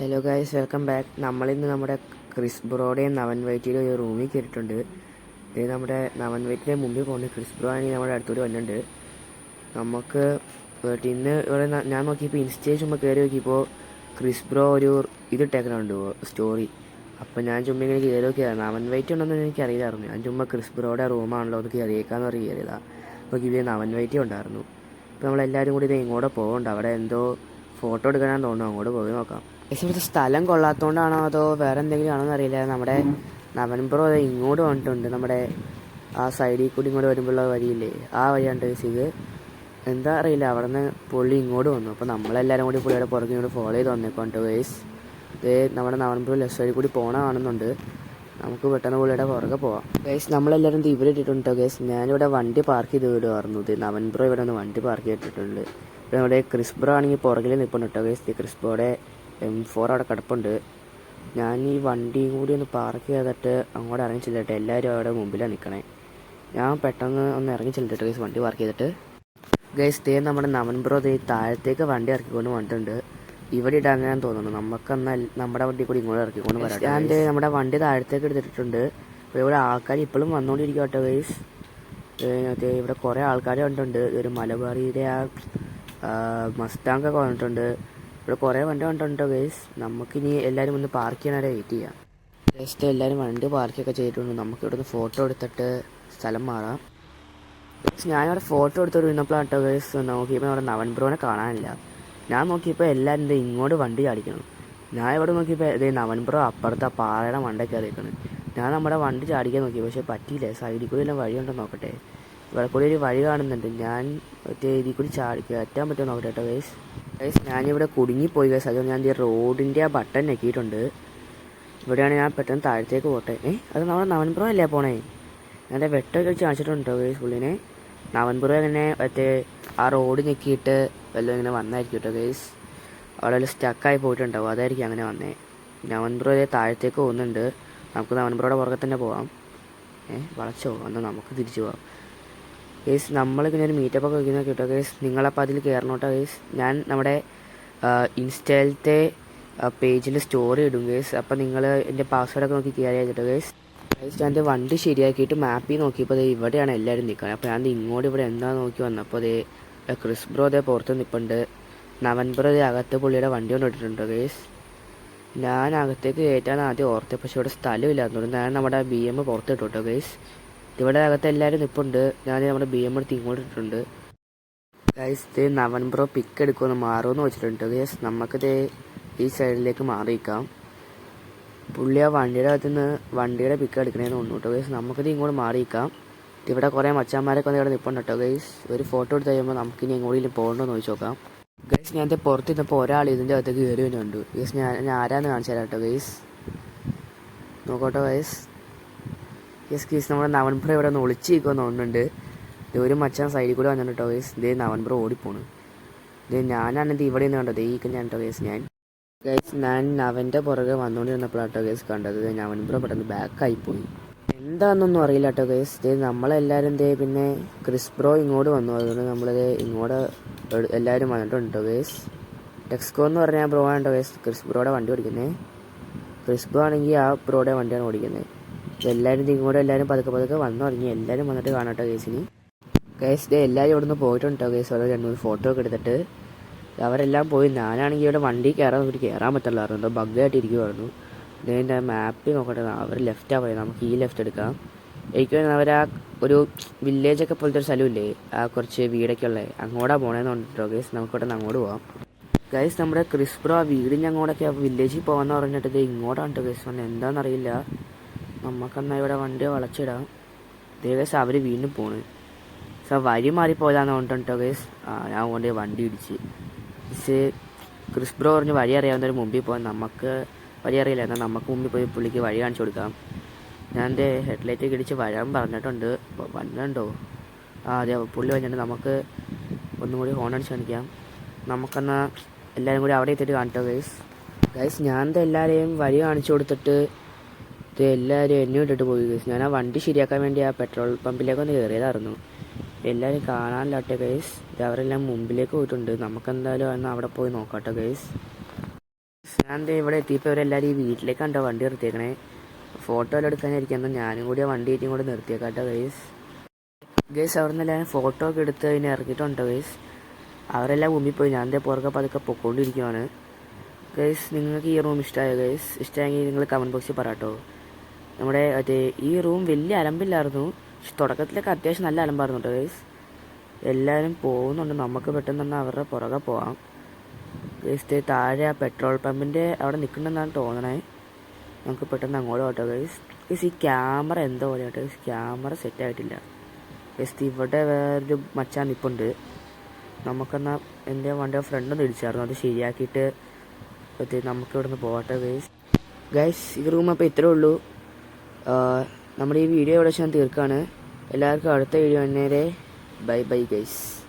Hello guys welcome back നമ്മളിന്ന് നമ്മുടെ Chris ബ്രോയുടെയും നവൻ വൈറ്റിയുടെ ഒരു റൂമിൽ കയറിയിട്ടുണ്ട് ഇത് നമ്മുടെ നവൻ വൈറ്റിന്റെ മുമ്പിൽ പോകുന്നുണ്ട് ക്രിസ് ബ്രോ ആണെങ്കിൽ നമ്മുടെ അടുത്തോട്ട് വന്നിട്ടുണ്ട്. നമുക്ക് ഇന്ന് ഇവിടെ ഞാൻ നോക്കിയപ്പോൾ ഇൻസ്റ്റയിൽ ചുമ്മാ കയറി നോക്കിയപ്പോൾ ക്രിസ് ബ്രോ ഒരു ഇത് ഇട്ടേക്കണുണ്ട് സ്റ്റോറി അപ്പോൾ ഞാൻ ചുമ്മാ ഇങ്ങനെ കയറി നോക്കിയതാണ് നവൻ വൈറ്റ് ഉണ്ടെന്ന് എനിക്ക് അറിയില്ലായിരുന്നു. ഞാൻ ചുമ്മാ ക്രിസ് ബ്രോയുടെ റൂമാണല്ലോ അത് കയറിയേക്കാന്ന് പറഞ്ഞ് കയറിയതാണ് അപ്പോൾ ഇവിടെ നവൻ വൈറ്റി ഉണ്ടായിരുന്നു. അപ്പോൾ നമ്മളെല്ലാവരും കൂടി ഇത് ഇങ്ങോട്ട് പോകണ്ട അവിടെ എന്തോ ഫോട്ടോ എടുക്കാനാണെന്ന് തോന്നുന്നു. അങ്ങോട്ട് പോയി നോക്കാം. പക്ഷേ ഇവിടുത്തെ സ്ഥലം കൊള്ളാത്തോണ്ടാണോ അതോ വേറെ എന്തെങ്കിലും ആണോ എന്നറിയില്ല നമ്മുടെ നവൻ അത് ഇങ്ങോട്ട് വന്നിട്ടുണ്ട്. നമ്മുടെ ആ സൈഡിൽ കൂടി ഇങ്ങോട്ട് വരുമ്പോഴുള്ള വഴിയില്ലേ? ആ വഴിയാണ് സിഗ് എന്താ അറിയില്ല. അവിടെ നിന്ന് പുള്ളി ഇങ്ങോട്ട് വന്നു. അപ്പോൾ നമ്മളെല്ലാവരും കൂടി പുള്ളിയുടെ പുറകെ ഇങ്ങോട്ട് ഫോളോ ചെയ്ത് വന്നേക്കൊണ്ട് വേസ് ഇതേ നമ്മുടെ നവൻപുരം ലെഫ്റ്റ് സൈഡിൽ കൂടി പോകണമാണെന്നുണ്ട് നമുക്ക് പെട്ടെന്ന് പുള്ളിയുടെ പുറകെ പോവാം. ഗൈസ് നമ്മളെല്ലാവരും ഇവിടെ ഇട്ടിട്ടുണ്ട് ഗൈസ് ഞാനിവിടെ വണ്ടി പാർക്ക് ചെയ്ത് വിടുമായിരുന്നു ഇത് നവൻബ്രോ ഇവിടെ ഒന്ന് വണ്ടി പാർക്ക് ചെയ്തിട്ടുണ്ട്. ഇവിടെ നമ്മുടെ ക്രിസ്ബ്രോ ആണെങ്കിൽ പുറകിൽ നിൽപ്പുണ്ട് കേട്ടോ ഗൈസ് ക്രിസ്ബ്രോയുടെ എം ഫോർ അവിടെ കിടപ്പുണ്ട്. ഞാൻ ഈ വണ്ടിയും കൂടി ഒന്ന് പാർക്ക് ചെയ്തിട്ട് അങ്ങോട്ട് ഇറങ്ങി ചെല്ലട്ടെ. എല്ലാവരും അവിടെ മുമ്പിലാണ് നിൽക്കണേ ഞാൻ പെട്ടെന്ന് ഒന്ന് ഇറങ്ങി ചെല്ലട്ടെ ഗൈസ് വണ്ടി പാർക്ക് ചെയ്തിട്ട്. ഗൈസ് ദേ നമ്മുടെ നവൻ ബ്രോ ദേ താഴത്തേക്ക് വണ്ടി ഇറക്കിക്കൊണ്ട് വന്നിട്ടുണ്ട്. ഇവിടെ ഇടാൻ തോന്നുന്നു. നമുക്കെന്നാ നമ്മുടെ വണ്ടി കൂടി ഇങ്ങോട്ട് ഇറക്കിക്കൊണ്ട് വരാം ഞാൻ നമ്മുടെ വണ്ടി താഴത്തേക്ക് എടുത്തിട്ടുണ്ട്. അപ്പോൾ ഇവിടെ ആൾക്കാർ ഇപ്പോഴും വന്നുകൊണ്ടിരിക്കും കേട്ടോ ഗൈസ് ഇവിടെ കുറേ ആൾക്കാർ കണ്ടിട്ടുണ്ട് ഒരു മലബാറിയുടെ ആ മസ്താങ്കൊക്കെ വന്നിട്ടുണ്ട്. ഇവിടെ കുറേ വണ്ടി കണ്ടിട്ടുണ്ടോ ഗൈസ് നമുക്കിനി എല്ലാവരും ഒന്ന് പാർക്ക് ചെയ്യാനായിട്ട് വെയിറ്റ് ചെയ്യാം. ജസ്റ്റ് എല്ലാവരും വണ്ടി പാർക്കൊക്കെ ചെയ്തിട്ടുണ്ട്. നമുക്ക് ഇവിടെ ഫോട്ടോ എടുത്തിട്ട് സ്ഥലം മാറാം. ഞാനിവിടെ ഫോട്ടോ എടുത്തോട് ഇരുന്നപ്പോഴാണ് കേട്ടോ ഗൈസ് നോക്കിയപ്പോൾ അവിടെ നവൻ ബ്രോനെ കാണാനില്ല. ഞാൻ നോക്കിയപ്പോൾ എല്ലാവരും ഇത് ഇങ്ങോട്ട് വണ്ടി ചാടിക്കണം ഞാൻ ഇവിടെ നോക്കിയപ്പോൾ ഇതേ നവൻ ബ്രോ അപ്പുറത്തെ പാറയുടെ വണ്ടി കയറിയിരിക്കണം ഞാൻ നമ്മുടെ വണ്ടി ചാടിക്കാൻ നോക്കി പക്ഷേ പറ്റിയില്ല. സൈഡിൽ കൂടി എല്ലാം വഴിയുണ്ടോ നോക്കട്ടെ. ഇവിടെ കൂടി ഒരു വഴി കാണുന്നുണ്ട്. ഞാൻ മറ്റേ ഇതിൽ കൂടി ചാടി കയറ്റാൻ പറ്റുമോ നോക്കട്ടെ കേട്ടോ ഗൈസ് ഗൈസ് ഞാനിവിടെ കുടുങ്ങിപ്പോയി ഗൈസ് അതുകൊണ്ട് ഞാൻ ഈ റോഡിന്റെ ആ ബട്ടൺ ഞെക്കിയിട്ടുണ്ട്. ഇവിടെയാണ് ഞാൻ പെട്ടെന്ന് താഴത്തേക്ക് പോട്ടെ. ഏ അത് നമ്മുടെ നവൻപുറം അല്ലേ പോണേ? ഞാൻ വെട്ടൊക്കെ വെച്ച് കാണിച്ചിട്ടുണ്ടോ ഗൈസ് പുള്ളിനെ? നവൻപുറം ഇങ്ങനെ മറ്റേ ആ റോഡ് ഞെക്കിയിട്ട് വല്ലതും ഇങ്ങനെ വന്നായിരിക്കും കേട്ടോ ഗൈസ് അവിടെ വല്ല സ്റ്റക്കായി പോയിട്ടുണ്ടാവും. അതായിരിക്കും അങ്ങനെ വന്നേ. നവൻപുറം അതേ താഴത്തേക്ക് പോകുന്നുണ്ട്. നമുക്ക് നവൻപുറയുടെ പുറകെ തന്നെ പോവാം. ഏ വളച്ചോ? എന്നാൽ നമുക്ക് തിരിച്ചു പോവാം. ഗേസ് നമ്മളിങ്ങനെ ഒരു മീറ്റപ്പ് ഒക്കെ വയ്ക്കുന്ന കേട്ടോ ഗേസ്. നിങ്ങളപ്പോൾ അതിൽ കയറണോട്ടോ ഗേസ്. ഞാൻ നമ്മുടെ ഇൻസ്റ്റയിലത്തെ പേജിൽ സ്റ്റോറി ഇടും ഗേസ്. അപ്പോൾ നിങ്ങൾ എന്റെ പാസ്വേഡൊക്കെ നോക്കി കയറി കേട്ടോ ഗേസ്? ഗേസ് ഞാൻ എന്റെ വണ്ടി ശരിയാക്കിയിട്ട് മാപ്പിൽ നോക്കിയപ്പോൾ ഇവിടെയാണ് എല്ലാവരും നിൽക്കുന്നത് അപ്പോൾ ഞാൻ ഇങ്ങോട്ട് ഇവിടെ എന്താ നോക്കി വന്നപ്പോൾ ദേ ക്രിസ് ബ്രോ അതേ പുറത്ത് നിൽപ്പുണ്ട് നവൻബർ അതേ അകത്ത് പുള്ളിയുടെ വണ്ടി കൊണ്ട് ഇട്ടിട്ടുണ്ട് ഗേസ്. ഞാൻ അകത്തേക്ക് കയറ്റാൻ ആദ്യം ഓർത്തത് പക്ഷേ ഇവിടെ സ്ഥലമില്ലാത്തതുകൊണ്ട് ഞാൻ നമ്മുടെ ബി എം പുറത്തിട്ടു കേട്ടോ ഗൈസ്. ഇവിടെ അകത്ത് എല്ലാവരും നിൽപ്പുണ്ട് ഞാൻ നമ്മുടെ ബി എം എടുത്ത് ഇങ്ങോട്ട് ഇട്ടിട്ടുണ്ട്. ഗൈസ് ഇത് നവൻ ബ്രോ പിക്ക് എടുക്കുമെന്ന് മാറുമെന്ന് വെച്ചിട്ടുണ്ട് ഗൈസ് നമുക്കിത് ഈ സൈഡിലേക്ക് മാറിയിക്കാം. പുള്ളി ആ വണ്ടിയുടെ അകത്ത് നിന്ന് വണ്ടിയുടെ പിക്ക് എടുക്കണേന്ന് തോന്നുന്നു കേട്ടോ. ഗൈസ് നമുക്കിത് ഇങ്ങോട്ട് മാറിയിക്കാം. ഇവിടെ കുറേ മച്ചാന്മാരൊക്കെ വന്ന് ഇവിടെ നിൽപ്പുണ്ട് കേട്ടോ. ഗൈസ് ഒരു ഫോട്ടോ എടുത്ത് കഴിയുമ്പോൾ നമുക്കിനി എങ്ങോട്ടെങ്കിലും പോകണമെന്ന് ചോദിച്ചു നോക്കാം. ഗൈസ് ഞാൻ പുറത്ത് നിന്നപ്പോൾ ഒരാൾ ഇതിന്റെ അകത്തേക്ക് കയറി വരുന്നുണ്ട് ഗൈസ് ഞാൻ ഞാൻ ആരാന്ന് കാണിച്ചു തരാം കേട്ടോ ഗൈസ് നോക്കോട്ടോ ഗൈസ് ഗൈസ് നമ്മുടെ നവൻപുറം ഇവിടെ ഒന്ന് ഒളിച്ച് നിൽക്കുമെന്ന് ഇത് ഒരു മച്ചാൻ സൈഡിൽ കൂടെ വന്നിട്ട് കേട്ടോ ഗൈസ് ഇതേ ബ്രോ ഓടിപ്പോണ്. ഇത് ഞാനാണിത് ഇവിടെ നിന്ന് കണ്ടത്. ഈ ഞാൻ കേട്ടോ ഗൈസ് ഞാൻ? ഗൈസ് ഞാൻ നവന്റെ പുറകെ വന്നുകൊണ്ടിരുന്നപ്പോഴാട്ടോ ഗൈസ് കണ്ടത്. നവൻ ബ്രോ പെട്ടെന്ന് ബാക്കായി പോയി എന്താണെന്നൊന്നും അറിയില്ല കേട്ടോ ഗൈസ് ദേ നമ്മളെല്ലാവരും ഇതേ പിന്നെ ക്രിസ് ബ്രോ ഇങ്ങോട്ട് വന്നു. അതുകൊണ്ട് നമ്മളിത് ഇങ്ങോട്ട് എല്ലാവരും വന്നിട്ടുണ്ട് കേട്ടോ ഗൈസ് ടെക്സ്കോ എന്ന് പറഞ്ഞാൽ ബ്രോ ആണ് കേട്ടോ ഗൈസ് ക്രിസ് ബ്രോയുടെ വണ്ടി ഓടിക്കുന്നത് ക്രിസ് ബ്രോ ആണെങ്കിൽ ആ ബ്രോയുടെ വണ്ടിയാണ് ഓടിക്കുന്നത് എല്ലാവരും ഇങ്ങോട്ട് എല്ലാവരും പതുക്കെ പതുക്കെ വന്നു തുടങ്ങി എല്ലാവരും വന്നിട്ട് കാണാം കേട്ടോ കേസിന്. കേസ് ദേ എല്ലാവരും ഇവിടെ നിന്ന് പോയിട്ടുണ്ട് കേട്ടോ ഗൈസ് ഓരോ രണ്ട് മൂന്ന് ഫോട്ടോ ഒക്കെ എടുത്തിട്ട്. അവരെല്ലാം പോയി. ഞാനാണെങ്കിൽ ഇവിടെ വണ്ടി കയറാൻ നോക്കിയിട്ട് കയറാൻ പറ്റില്ലായിരുന്നു എന്തോ ബഗ്ഗായിട്ട് ഇരിക്കുമായിരുന്നു ഇതിന്റെ മാപ്പ് നോക്കട്ടെ. അവർ ലെഫ്റ്റാണ് പോയത് നമുക്ക് ഈ ലെഫ്റ്റ് എടുക്കാം. എനിക്ക് അവർ ആ ഒരു വില്ലേജൊക്കെ പോലത്തെ ഒരു സ്ഥലമില്ലേ? ആ കുറച്ച് വീടൊക്കെ ഉള്ളത് അങ്ങോട്ടാണ് പോകണമെന്ന് പറഞ്ഞിട്ടോ നമുക്ക് നിന്ന് അങ്ങോട്ട് പോവാം. ഗൈസ് നമ്മുടെ ക്രിസ്പ്രോ ആ വീടിന്റെ അങ്ങോട്ടൊക്കെ വില്ലേജിൽ പോകാമെന്ന് പറഞ്ഞിട്ട് ഇങ്ങോട്ടാണ് കേട്ടോ ഗൈസ് വന്നത് എന്താണെന്നറിയില്ല നമുക്കെന്നാൽ ഇവിടെ വണ്ടി വളച്ചിടാം. ദേവേസ് അവർ വീണ്ടും പോണ്. സോ വഴി മാറി പോയതാന്ന് കേട്ടോ ഗൈസ് ഞാൻ കൊണ്ട് വണ്ടി ഇടിച്ച്. പക്ഷേ ക്രിസ്ബ്രോ പറഞ്ഞ് വഴി അറിയാവുന്നവർ മുമ്പിൽ പോകാൻ നമുക്ക് വഴി അറിയില്ല. എന്നാൽ നമുക്ക് മുമ്പിൽ പോയി പുള്ളിക്ക് വഴി കാണിച്ചു കൊടുക്കാം. ഞാൻ എന്റെ ഹെഡ്ലൈറ്റ് ഇടിച്ച് വരാൻ പറഞ്ഞിട്ടുണ്ട്. വന്നിട്ടുണ്ടോ? ആ അതെ പുള്ളി വന്നിട്ട് നമുക്ക് ഒന്നും കൂടി ഹോൺ അടിച്ച് കാണിക്കാം. നമുക്കെന്നാൽ എല്ലാവരും കൂടി അവിടെ എത്തിയിട്ട് കാണിട്ടോ ഗൈസ്? ഗൈസ് ഞാൻ എന്താ എല്ലാവരെയും വഴി കാണിച്ചു കൊടുത്തിട്ട് ഇത് എല്ലാവരും എന്നെ ഇട്ടിട്ട് പോയി ഗൈസ് ഞാൻ ആ വണ്ടി ശരിയാക്കാൻ വേണ്ടി ആ പെട്രോൾ പമ്പിലേക്ക് ഒന്ന് കയറിയതായിരുന്നു എല്ലാവരും കാണാനില്ലാട്ടെ ഗൈസ് അവരെല്ലാം മുമ്പിലേക്ക് പോയിട്ടുണ്ട്. നമുക്കെന്തായാലും അന്ന് അവിടെ പോയി നോക്കാട്ടെ ഗൈസ് ഞാൻ എന്താ ഇവിടെ എത്തിയപ്പോൾ അവരെല്ലാവരും ഈ വീട്ടിലേക്ക് കണ്ടോ വണ്ടി നിർത്തിയേക്കണേ? ഫോട്ടോ എല്ലാം എടുക്കാനായിരിക്കും ഞാനും കൂടി ആ വണ്ടി ആയിട്ടും കൂടെ നിർത്തിയേക്കാട്ടോ ഗൈസ് ഗൈസ് അവിടെ നിന്ന് എല്ലാവരും ഫോട്ടോ ഒക്കെ എടുത്ത് അതിനെ ഇറക്കിയിട്ടുണ്ടോ ഗൈസ് അവരെല്ലാം മുമ്പിൽ പോയി. ഞാൻ ദേ പുറകെ പതുക്കെ പൊക്കോണ്ടിരിക്കുവാണ്. ഗൈസ് നിങ്ങൾക്ക് ഈ റൂം ഇഷ്ടമായോ ഗൈസ് ഇഷ്ടമായെങ്കിൽ നിങ്ങൾ കമന്റ് ബോക്സിൽ പറയാട്ടോ നമ്മുടെ മറ്റേ ഈ റൂം വലിയ അലമ്പില്ലായിരുന്നു. പക്ഷെ തുടക്കത്തിലൊക്കെ അത്യാവശ്യം നല്ല അലമ്പായിരുന്നു കേട്ടോ ഗൈസ് എല്ലാവരും പോകുന്നുണ്ട്. നമുക്ക് പെട്ടെന്ന് തന്നെ അവരുടെ പുറകെ പോകാം ഗൈസ് താഴെ ആ പെട്രോൾ പമ്പിന്റെ അവിടെ നിൽക്കണമെന്നാണ് തോന്നണേ. നമുക്ക് പെട്ടെന്ന് അങ്ങോട്ട് പോട്ടോ ഗൈസ് ഗൈസ് ഈ ക്യാമറ എന്തോ പോലെ കേട്ടോ ഗൈസ് ക്യാമറ സെറ്റ് ആയിട്ടില്ല. ഗൈസ് ഇവിടെ വേറൊരു മച്ചാൻ നിൽപ്പുണ്ട് നമുക്കെന്നാൽ എന്റെ വണ്ടിയുടെ ഫ്രണ്ട് ഒന്ന് ഇടിച്ചായിരുന്നു. അത് ശരിയാക്കിയിട്ട് നമുക്ക് ഇവിടുന്ന് പോകട്ടെ ഗൈസ് ഗൈസ് ഈ റൂം അപ്പോൾ ഇത്രേ ഉള്ളൂ. നമ്മുടെ ഈ വീഡിയോ ഇവിടെ ഞാൻ തീർക്കാണ്. എല്ലാവർക്കും അടുത്ത വീഡിയോ നേരെ ബൈ ബൈ ഗൈസ്